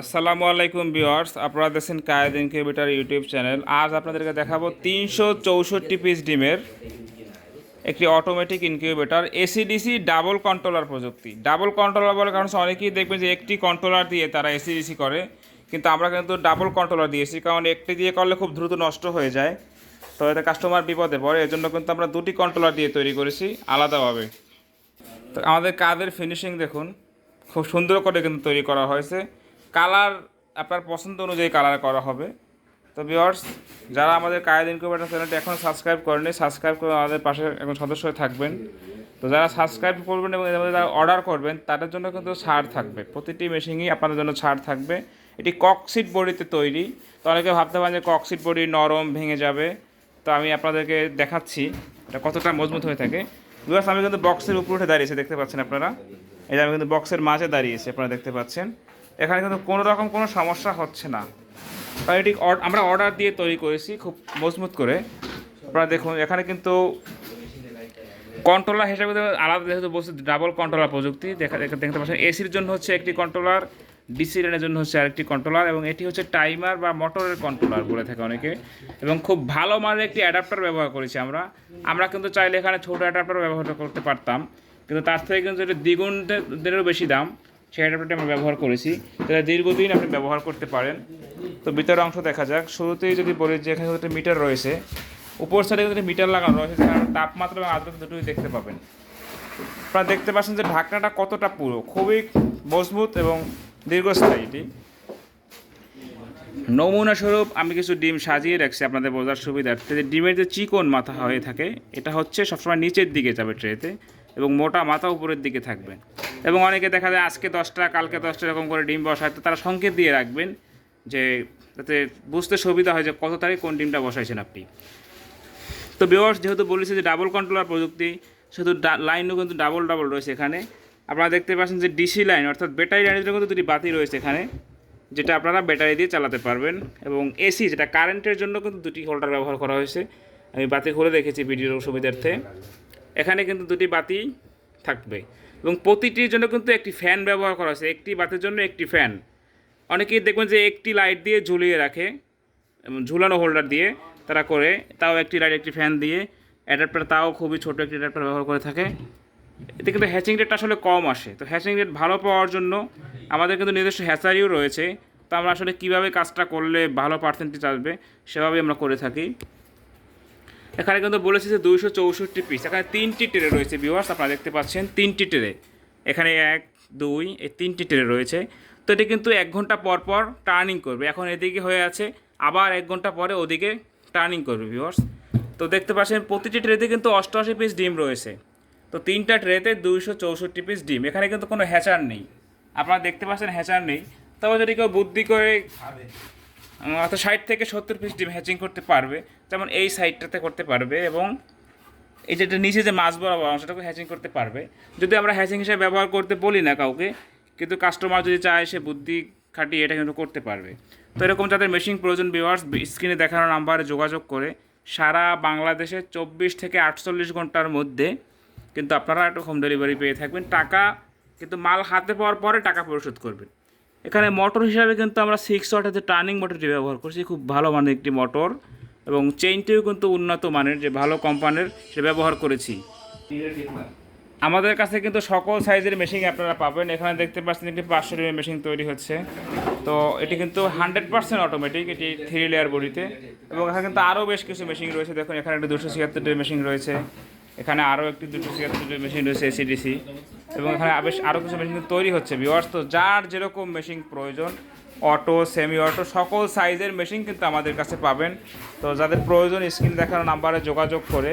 আসসালামু আলাইকুম ভিউয়ার্স, আপনারা দেখছেন কায়েদ ইনকিউবেটার ইউটিউব চ্যানেল। আজ আপনাদেরকে দেখাবো তিনশো চৌষট্টি পিস ডিমের একটি automatic incubator AC DC double controller প্রযুক্তি। ডাবল কন্ট্রোলার বলে কারণ অনেকেই দেখবেন যে একটি কন্ট্রোলার দিয়ে তারা এসিডিসি করে, কিন্তু আমরা কিন্তু ডাবল কন্ট্রোলার দিয়েছি, কারণ একটি দিয়ে করলে খুব দ্রুত নষ্ট হয়ে যায়, তো এতে কাস্টমার বিপদে পড়ে, এজন্য কিন্তু আমরা দুটি কন্ট্রোলার দিয়ে তৈরি করেছি আলাদাভাবে। তো আমাদের কাদের ফিনিশিং দেখুন, খুব সুন্দর করে কিন্তু তৈরি করা হয়েছে। কালার আপনার পছন্দ অনুযায়ী কালার করা হবে। তো ভিওয়ার্স যারা আমাদের কায়েদ ইনকিউবেটার চ্যানেলটি এখন সাবস্ক্রাইব করেনি সাবস্ক্রাইব করে আমাদের পাশে এখন সদস্য থাকবেন। তো যারা সাবস্ক্রাইব করবেন এবং যারা অর্ডার করবেন, তাদের জন্য কিন্তু ছাড় থাকবে। প্রতিটি মেশিনই আপনাদের জন্য ছাড় থাকবে। এটি ককসিট বডিতে তৈরি। তো অনেকে ভাবতে পারেন যে ককসিট বডি নরম ভেঙে যাবে। তো আমি আপনাদেরকে দেখাচ্ছি এটা কতটা মজবুত হয়ে থাকে। ভিউয়ার্স আমি কিন্তু বক্সের উপরে উঠে দাঁড়িয়েছি, দেখতে পাচ্ছেন আপনারা? এই যে আমি কিন্তু বক্সের মাঝে দাঁড়িয়েছি, আপনারা দেখতে পাচ্ছেন। এখানে কিন্তু কোনো রকম কোনো সমস্যা হচ্ছে না। কারণ এটি আমরা অর্ডার দিয়ে তৈরি করেছি খুব মজবুত করে। আপনারা দেখুন, এখানে কিন্তু কন্ট্রোলার হিসাবে আলাদা যেহেতু বলছে ডাবল কন্ট্রোলার প্রযুক্তি। দেখা দেখা- দেখতে পাচ্ছেন এসির জন্য হচ্ছে একটি কন্ট্রোলার ডিসি রেনের জন্য হচ্ছে আরেকটি কন্ট্রোলার এবং এটি হচ্ছে টাইমার বা মোটরের কন্ট্রোলার বলে থাকে অনেকে। এবং খুব ভালো মানের একটি অ্যাডাপ্টার ব্যবহার করেছি আমরা। আমরা কিন্তু চাইলে এখানে ছোটো অ্যাডাপ্টার ব্যবহার করতে পারতাম। কিন্তু তার থেকে কিন্তু এটা দ্বিগুণেরও বেশি দাম। সেই অ্যাডাপ্টারটি আমরা ব্যবহার করেছি। যেটা দীর্ঘদিন আপনি ব্যবহার করতে পারেন। তো ভিতরের অংশ দেখা যাক। শুরুতেই যদি বলি যে এখানে একটা মিটার রয়েছে, উপর সাইডে কিন্তু মিটার লাগানো রয়েছে সেখানে তাপমাত্রা এবং আর্দ্রতা দুটোই দেখতে পাবেন। আপনারা দেখতে পাচ্ছেন যে ঢাকনাটা কতটা পুরো, খুবই মজবুত এবং দীর্ঘস্থায়ী এটি। নমুনা স্বরূপ আমি কিছু ডিম সাজিয়ে রাখছি আপনাদের বোঝার সুবিধার্থে। যে ডিমের যে চিকন মাথা হয়ে থাকে, এটা হচ্ছে সবসময় নিচের দিকে যাবে ট্রেতে এবং মোটা মাথা উপরের দিকে থাকবে। এবং অনেকে দেখা যায় আজকে দশটা, কালকে দশটা এরকম করে ডিম বসায়, তো তারা সংকেত দিয়ে রাখবেন যে তাতে বুঝতে সুবিধা হয় যে কত তারিখ কোন ডিমটা বসাইছেন আপনি। তো বিওয়ার্স যেহেতু বলেছি যে ডাবল কন্ট্রোলার প্রযুক্তি, শুধু লাইনও কিন্তু ডাবল ডাবল রয়েছে এখানে। আপনারা দেখতে পাচ্ছেন যে ডিসি লাইন অর্থাৎ ব্যাটারি লাইনের জন্য কিন্তু দুটি বাতি রয়েছে এখানে, যেটা আপনারা ব্যাটারি দিয়ে চালাতে পারবেন। এবং এসি যেটা কারেন্টের জন্য কিন্তু দুটি হোল্ডার ব্যবহার করা হয়েছে। আমি বাতি খুলে দেখেছি ভিডিওর সুবিধার্থে। এখানে কিন্তু দুটি বাতি থাকবে। এবং প্রতিটির জন্য কিন্তু একটি ফ্যান ব্যবহার করা হয়েছে। একটি বাতের জন্য একটি ফ্যান অনেকেই দেখবেন যে একটি লাইট দিয়ে ঝুলিয়ে রাখে ঝুলানো হোল্ডার দিয়ে তারা করে। তাও একটি লাইট একটি ফ্যান দিয়ে। অ্যাডাপ্টার তাও খুবই ছোটো একটি অ্যাডাপ্টার ব্যবহার করে থাকে। এতে কিন্তু হ্যাচিং রেটটা আসলে কম আসে। তো হ্যাচিং রেট ভালো পাওয়ার জন্য আমাদের কিন্তু নিজস্ব হ্যাচারিও রয়েছে। তো আমরা আসলে কীভাবে কাজটা করলে ভালো পার্সেন্টেজ আসবে, সেভাবেই আমরা করে থাকি। এখানে কিন্তু বলেছে যে দুইশো চৌষট্টি পিস এখানে তিনটি ট্রে রয়েছে ভিউয়ার্স আপনারা দেখতে পাচ্ছেন তিনটি ট্রে এখানে এক, দুই, এই তিনটি ট্রে রয়েছে। তো এটি কিন্তু এক ঘণ্টা পর পর টার্নিং করবে। এখন এদিকে হয়ে আছে, আবার এক ঘণ্টা পরে ওদিকে টার্নিং করবে ভিউয়ার্স তো দেখতে পাচ্ছেন, প্রতিটি ট্রেতে কিন্তু অষ্টআশি পিস ডিম রয়েছে। তো তিনটা ট্রেতে দুইশো চৌষট্টি পিস ডিম। এখানে কিন্তু কোনো হ্যাচার নেই। আপনারা দেখতে পাচ্ছেন হ্যাচার নেই। তবে যদি কেউ বুদ্ধি করে অর্থাৎ ষাট থেকে সত্তর পিস ডিম হ্যাচিং করতে পারবে। যেমন এই সাইডটাতে করতে পারবে এবং এই যেটা নিচে যে মাছ বরাবর অংশটাকে হ্যাচিং করতে পারবে। যদি আমরা হ্যাচিং হিসেবে ব্যবহার করতে বলি না কাউকে, কিন্তু কাস্টমার যদি চায় সে বুদ্ধি খাটিয়ে এটা কিন্তু করতে পারবে। তো এরকম যাদের মেশিন প্রয়োজন ভিউয়ার্স স্ক্রিনে দেখানো নাম্বারে যোগাযোগ করে, সারা বাংলাদেশে চব্বিশ থেকে আটচল্লিশ ঘণ্টার মধ্যে কিন্তু আপনারা একটু হোম ডেলিভারি পেয়ে থাকবেন। টাকা কিন্তু মাল হাতে পাওয়ার পরে টাকা পরিশোধ করবেন। এখানে মোটর হিসাবে কিন্তু আমরা সিক্স ওয়াটের যে টার্নিং মোটরটি ব্যবহার করছি, খুব ভালো মানের একটি মোটর এবং চেইনটিও কিন্তু উন্নত মানের, যে ভালো কোম্পানির সে ব্যবহার করেছি। আমাদের কাছে কিন্তু সকল সাইজের মেশিন আপনারা পাবেন। এখানে দেখতে পাচ্ছেন একটি পাঁচশো ডিমের মেশিন তৈরি হচ্ছে। তো এটি কিন্তু হান্ড্রেড পার্সেন্ট অটোমেটিক এটি থ্রি লেয়ার বডিতে। এবং এখানে কিন্তু আরও বেশ কিছু মেশিন রয়েছে। দেখুন, এখানে একটি দুশো ছিয়াত্তর মেশিন রয়েছে। এখানে আরও একটি দুশো ছিয়াত্তর মেশিন রয়েছে এসিডিসি এবং এখানে বেশ আরও কিছু মেশিন তৈরি হচ্ছে। ভিওয়ার্স তো যার যেরকম মেশিন প্রয়োজন অটো সেমি অটো সকল সাইজের মেশিন কিন্তু আমাদের কাছে পাবেন। তো যাদের প্রয়োজন স্ক্রিন দেখানো নাম্বারে যোগাযোগ করে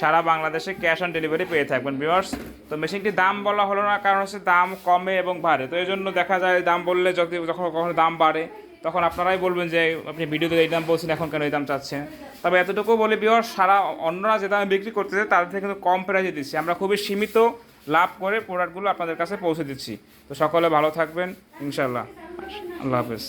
সারা বাংলাদেশে ক্যাশ অন ডেলিভারি পেয়ে থাকবেন। ভিওয়ার্স তো মেশিনটির দাম বলা হলো না, কারণ হচ্ছে দাম কমে এবং বাড়ে। তো এই জন্য দেখা যায়, দাম বললে যদি যখন কখনো দাম বাড়ে, তখন আপনারাই বলবেন যে, আপনি ভিডিওতে এই দাম বলছেন, এখন কেন এই দাম চাচ্ছেন? তবে এতটুকু বলে বিওর সারা অন্যরা যে দামে বিক্রি করতেছে, তাদের থেকে কিন্তু কম প্রাইজে দিচ্ছি। আমরা খুবই সীমিত লাভ করে প্রোডাক্টগুলো আপনাদের কাছে পৌঁছে দিচ্ছি। তো সকলে ভালো থাকবেন ইনশাল্লাহ আল্লাহ হাফেজ।